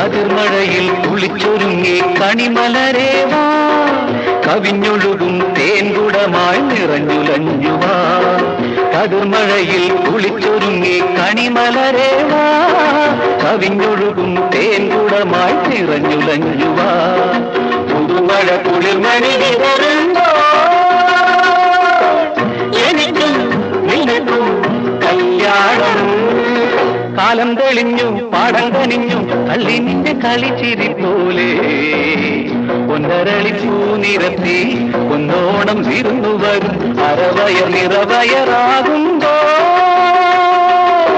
അതിർമഴയിൽ കുളിച്ചൊരുങ്ങി കണിമലരേവാ കവിഞ്ഞൊഴുകും തേൻകുടമായി നിറഞ്ഞുലഞ്ഞുവാ കതിർമഴയിൽ കുളിച്ചൊരുങ്ങി കണിമലരേവാ കവിഞ്ഞൊഴുകും തേൻകുടമായി നിറഞ്ഞുലഞ്ഞുവാ പുതുമഴ കുളിർമണി വിതറുമ്പോ എനിക്കും നിനക്കും കല്യാണം. കാലം തെളിഞ്ഞു പാടം കനിഞ്ഞു തള്ളി നിന്റെ കളിച്ചിരി പോലെ. ഒന്നരളിപ്പൂ നിരത്തി ഒന്നോണം വിരുന്നു అరవయ నిరవయ రాగుందో